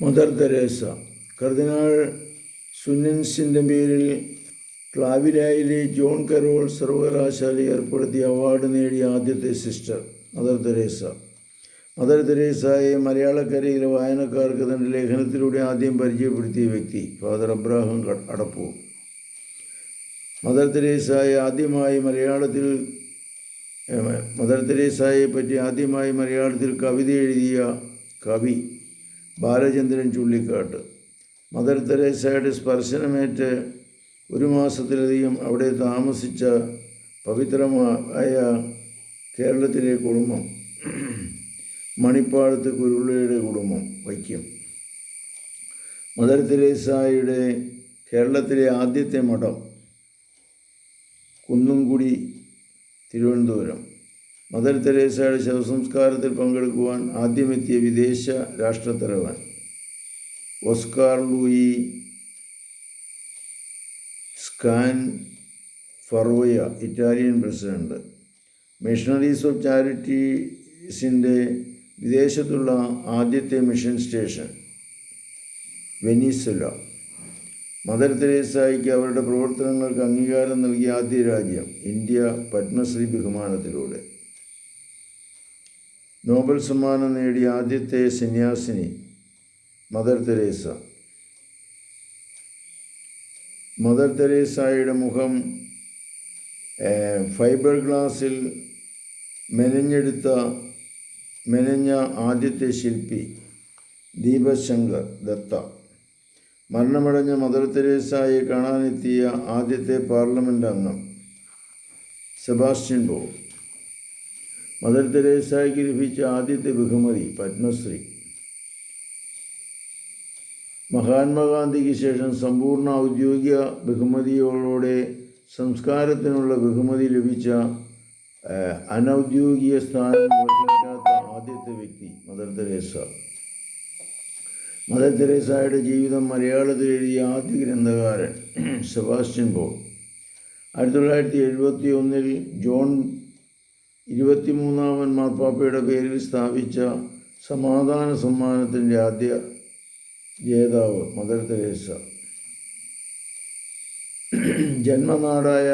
Mother Teresa കർദിനാൾ സുനൻസിന്റെ പേരിൽ ക്ലാവിരായിലെ John Carol സർവകലാശാല ഏർപ്പെടുത്തിയ അവാർഡ് നേടിയ ആദ്യത്തെ സിസ്റ്റർ മദർ തെരേസ. മദർ തെരേസയെ മലയാളക്കരയിലെ വായനക്കാർക്ക് തന്റെ ലേഖനത്തിലൂടെ ആദ്യം പരിചയപ്പെടുത്തിയ വ്യക്തി ഫാദർ അബ്രാഹം അടപ്പൂർ മദർ തെരേസയെ ആദ്യമായി മലയാളത്തിൽ മദർ തെരേസയെ പറ്റി ആദ്യമായി മലയാളത്തിൽ കവിത എഴുതിയ കവി ബാലചന്ദ്രൻ ചുള്ളിക്കാട്ട്. മദർ തെരേസയുടെ സ്പർശനമേറ്റ് ഒരു മാസത്തിലധികം അവിടെ താമസിച്ച പവിത്രമായ കേരളത്തിലെ കുടുംബം മണിപ്പാടത്ത് കുരുളയുടെ കുടുംബം വൈക്കം. മദർ തെരേസായുടെ കേരളത്തിലെ ആദ്യത്തെ മഠം കുന്നുംകുടി തിരുവനന്തപുരം. മദർ തെരേസയുടെ ശവസംസ്കാരത്തിൽ പങ്കെടുക്കുവാൻ ആദ്യമെത്തിയ വിദേശ രാഷ്ട്രത്തലവൻ Oscar Luigi Scalfaro Italian president. Missionaries of ചാരിറ്റീസിന്റെ വിദേശത്തുള്ള ആദ്യത്തെ മിഷൻ സ്റ്റേഷൻ വെനീസുല. മദർ തെരേസായിക്ക് അവരുടെ പ്രവർത്തനങ്ങൾക്ക് അംഗീകാരം നൽകിയ ആദ്യ രാജ്യം ഇന്ത്യ പത്മശ്രീ ബഹുമാനത്തിലൂടെ. നോബൽ സമ്മാനം നേടിയ ആദ്യത്തെ സന്യാസിനി മദർ തെരേസ. മദർ തെരേസായുടെ മുഖം ഫൈബർ ഗ്ലാസിൽ മെനഞ്ഞെടുത്ത മെനഞ്ഞ ആദ്യത്തെ ശില്പി ദീപശങ്കർ ദത്ത. മരണമടഞ്ഞ മദർ തെരേസായെ കാണാനെത്തിയ ആദ്യത്തെ പാർലമെന്റ് അംഗം സെബാസ്റ്റ്യൻ ബോ മദർ തെരേസായ്ക്ക് ലഭിച്ച ആദ്യത്തെ ബഹുമതി പത്മശ്രീ. മഹാത്മാഗാന്ധിക്ക് ശേഷം സമ്പൂർണ ഔദ്യോഗിക ബഹുമതിയോടെ സംസ്കാരത്തിനുള്ള ബഹുമതി ലഭിച്ച അനൗദ്യോഗിക സ്ഥാനം വഹിക്കാത്ത ആദ്യത്തെ വ്യക്തി മദർ തെരേസ. മദർ തെരേസായുടെ ജീവിതം മലയാളത്തിൽ എഴുതിയ ആദ്യ ഗ്രന്ഥകാരൻ സെബാസ്റ്റ്യൻ പോൾ. ആയിരത്തി തൊള്ളായിരത്തി എഴുപത്തി ഒന്നിൽ ജോൺ ഇരുപത്തിമൂന്നാമൻ മാർപ്പാപ്പയുടെ പേരിൽ സ്ഥാപിച്ച സമാധാന സമ്മാനത്തിന്റെ ആദ്യ ജേതാവ് മദർ തെരേസ. ജന്മനാടായ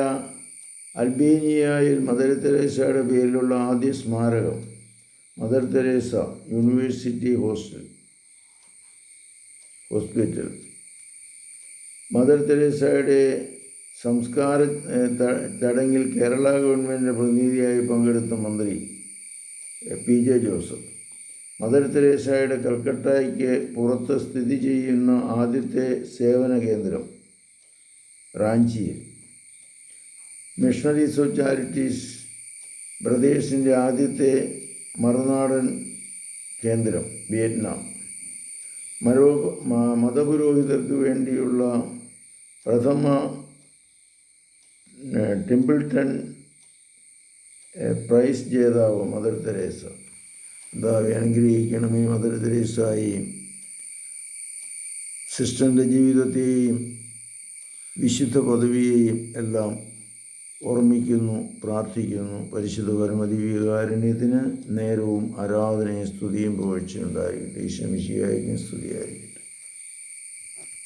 അൽബേനിയയിൽ മദർ തെരേസയുടെ പേരിലുള്ള ആദ്യ സ്മാരകം Mother Teresa university hostel hospital. Mother തെരേസയുടെ സംസ്കാര ചടങ്ങിൽ കേരള ഗവൺമെന്റിന്റെ പ്രതിനിധിയായി പങ്കെടുത്ത മന്ത്രി പി ജെ ജോസഫ്. മദർ തെരേസയുടെ കൽക്കട്ടയ്ക്ക് പുറത്ത് സ്ഥിതി ചെയ്യുന്ന ആദ്യത്തെ സേവന കേന്ദ്രം റാഞ്ചിയിൽ. മിഷണറീസ് ഓഫ് ചാരിറ്റീസ് ബ്രദേഴ്സിന്റെ ആദ്യത്തെ മറുനാടൻ കേന്ദ്രം വിയറ്റ്നാം. മരോ മതപുരോഹിതർക്ക് വേണ്ടിയുള്ള പ്രഥമ ഏഹ്, ടിംബിൾട്ടൺ പ്രൈസ് ജേതാവ് മദർ തെരേസ. എന്താ അനുഗ്രഹിക്കണമേ മദർ തെരേസായി. സിസ്റ്ററിന്റെ ജീവിതത്തെയും വിശുദ്ധ പദവിയെയും എല്ലാം ഓർമ്മിക്കുന്നു പ്രാർത്ഥിക്കുന്നു. പരിശുദ്ധ പരമദിവ്യകാരുണ്യത്തിന് നേരവും ആരാധനയും സ്തുതിയും പുകഴ്ചയുണ്ടായിരിക്കട്ടെ ഈശ്വമിശിയായിരിക്കും സ്തുതിയായിരിക്കും